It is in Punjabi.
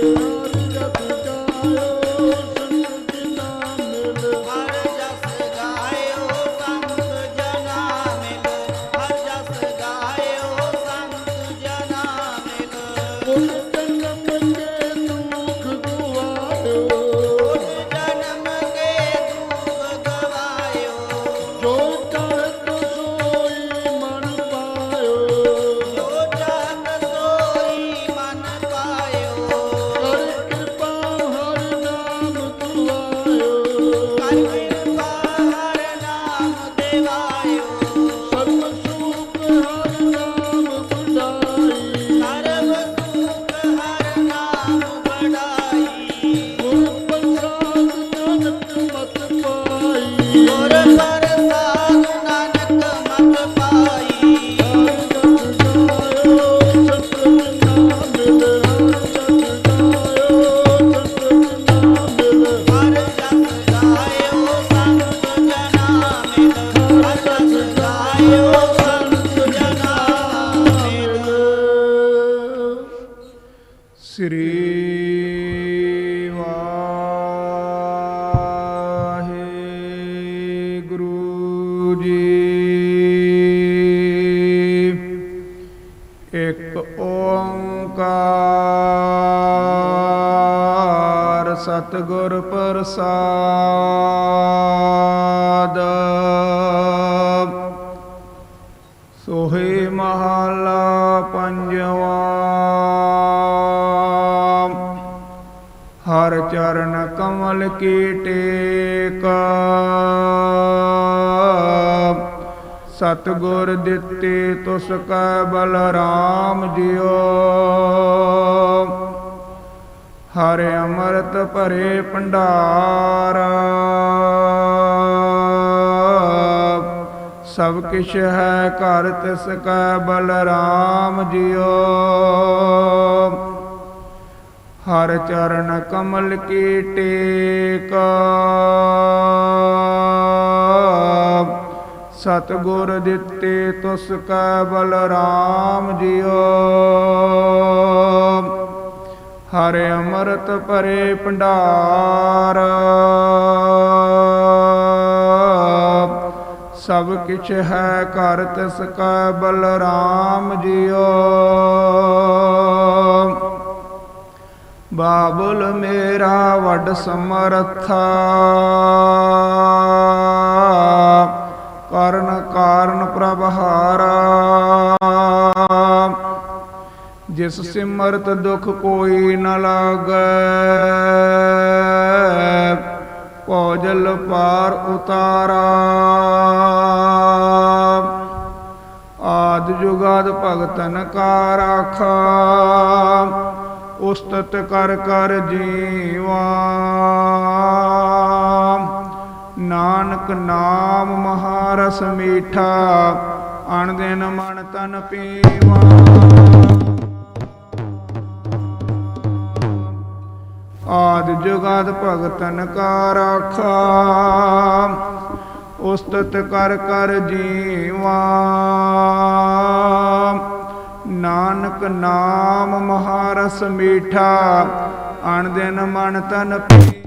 ਹਰ ਸ੍ਰੀ ਵਾਹਿਗੁਰੂ ਜੀ। ਇੱਕ ਓੰਕਾਰ ਸਤਿਗੁਰ ਪ੍ਰਸਾਦ। ਸੋਹੇ ਮਹਲਾ ਪੰਜਵਾ ਹਰ ਚਰਨ ਕਮਲ ਕੀ ਟੇਕ। ਸਤਿਗੁਰ ਦਿੱਤੇ ਤੁਸ ਕੈ ਬਲਰਾਮ ਜਿਉ। ਹਰ ਅੰਮ੍ਰਿਤ ਭਰੇ ਭੰਡਾਰ। ਸਭ ਕਿਛ ਹੈ ਘਰ ਤਿਸ ਕੈ ਬਲਰਾਮ ਜਿਉ। ਹਰ ਚਰਨ ਕਮਲ ਕੀ ਟੇਕ। ਸਤਿਗੁਰ ਦਿੱਤੇ ਤੁਸ ਕੈ ਬਲਰਾਮ ਜਿਉ। ਹਰ ਅੰਮ੍ਰਿਤ ਭਰੇ ਭੰਡਾਰ। ਸਭ ਕਿਛ ਹੈ ਕਰ ਤਿਸ ਕੈ ਬਲਰਾਮ ਜਿਉ। ਬਾਬੁਲ ਮੇਰਾ ਵੱਡ ਸਮਰਥਾ। ਕਰਨ ਕਾਰਨ ਪ੍ਰਭ ਹਾਰਾ ਜਿਸ ਸਿਮਰਤ ਦੁਖ ਕੋਈ ਨ ਲਾਗੈ ਪੌਜਲ ਪਾਰ ਉਤਾਰਾ। ਆਦ ਜੁਗਾਦ ਭਗਤਨ ਕਾ ਰਾਖਾ। ਉਸਤਤ ਕਰ ਕਰ ਜੀਵਾ। ਨਾਨਕ ਨਾਮ ਮਹਾਰਸ ਮੀਠਾ ਅਣ ਦਿਨ ਮਨ ਤਨ ਪੀਵਾ। ਆਦ ਜੁਗਾਦ ਭਗਤਨ ਕਾ ਰਾਖਾ ਉਸਤਤ ਕਰ ਕਰ ਜੀਵਾ। ਨਾਨਕ ਨਾਮ ਮਹਾਰਸ ਮੀਠਾ ਅਣ ਦਿਨ ਮਨ ਤਨ ਪੀ